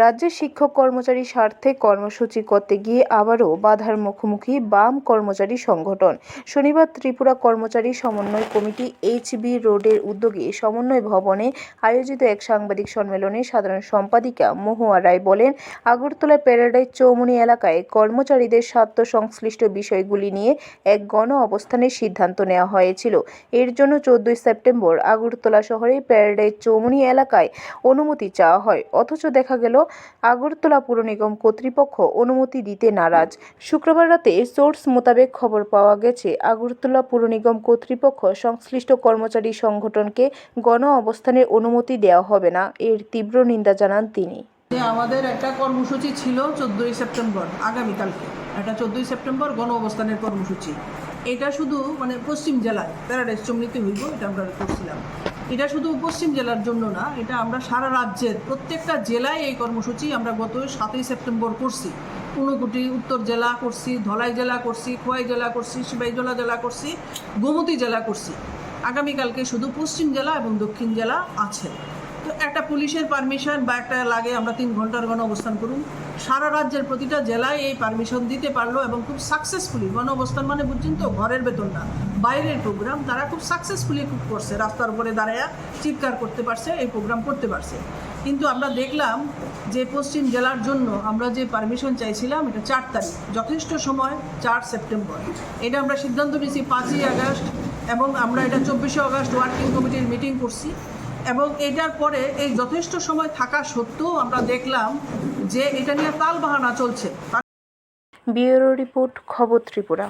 রাজ্যের শিক্ষক কর্মচারী স্বার্থে কর্মসূচি করতে গিয়ে আবারও বাধার মুখোমুখি বাম কর্মচারী সংগঠন। শনিবার ত্রিপুরা কর্মচারী সমন্বয় কমিটি এইচবি রোডের উদ্যোগে সমন্বয় ভবনে আয়োজিত এক সাংবাদিক সম্মেলনে সাধারণ সম্পাদিকা মহুয়া রায় বলেন, আগরতলা প্যারাডাইজ চৌমুনি এলাকায় কর্মচারীদের স্বার্থ সংশ্লিষ্ট বিষয়গুলি নিয়ে এক গণ অবস্থানের সিদ্ধান্ত নেওয়া হয়েছিল। এর জন্য চোদ্দই সেপ্টেম্বর আগরতলা শহরে প্যারাডাইজ চৌমুনি এলাকায় অনুমতি চাওয়া হয়। অথচ দেখা গেল আগরতলা পুর নিগম কর্তৃপক্ষ অনুমতি দিতে নারাজ। শুক্রবার রাতে সোর্স মোতাবেক খবর পাওয়া গেছে। আগরতলা পুর নিগম কর্তৃপক্ষ সংশ্লিষ্ট কর্মচারী সংগঠনকে গণ অবস্থানের অনুমতি দেওয়া হবে না। এর তীব্র নিন্দা জানান তিনি। আমাদের একটা কর্মসূচি ছিল চোদ্দোই সেপ্টেম্বর, আগামীকালকে। একটা চোদ্দোই সেপ্টেম্বর গণ অবস্থানের কর্মসূচি। এটা শুধু মানে পশ্চিম জেলায়, প্যারাডাইস চমনিতে হইব, এটা আমরা করছিলাম। এটা শুধু পশ্চিম জেলার জন্য না, এটা আমরা সারা রাজ্যের প্রত্যেকটা জেলায় এই কর্মসূচি আমরা গত সাতই সেপ্টেম্বর করছি। ঊনকুটি উত্তর জেলা করছি, ধলাই জেলা করছি, খোয়াই জেলা করছি সিপাহীজলা জেলা করছি, গোমতী জেলা করছি। আগামীকালকে শুধু পশ্চিম জেলা এবং দক্ষিণ জেলা আছে। তো একটা পুলিশের পারমিশন বা একটা লাগে, আমরা তিন ঘণ্টার গণ অবস্থান করুন। সারা রাজ্যের প্রতিটা জেলায় এই পারমিশন দিতে পারল এবং খুব সাকসেসফুলি গণ অবস্থান মানে বুঝছেন তো, ঘরের বেতন না। বাইরের প্রোগ্রাম তারা খুব সাকসেসফুলি খুব করছে, রাস্তার উপরে দাঁড়ায়া চিৎকার করতে পারছে, এই প্রোগ্রাম করতে পারছে। কিন্তু আমরা দেখলাম যে পশ্চিম জেলার জন্য আমরা যে পারমিশন চাইছিলাম, এটা চার তারিখ, যথেষ্ট সময়, চার সেপ্টেম্বর। এটা আমরা সিদ্ধান্ত নিয়েছি পাঁচই আগস্ট এবং আমরা এটা চব্বিশে আগস্ট ওয়ার্কিং কমিটির মিটিং করছি। এবং এটার পরে এই যথেষ্ট সময় থাকা সত্ত্বেও আমরা দেখলাম যে এটা নিয়ে তাল বাহানা চলছে। ব্যুরো রিপোর্ট, খবর ত্রিপুরা।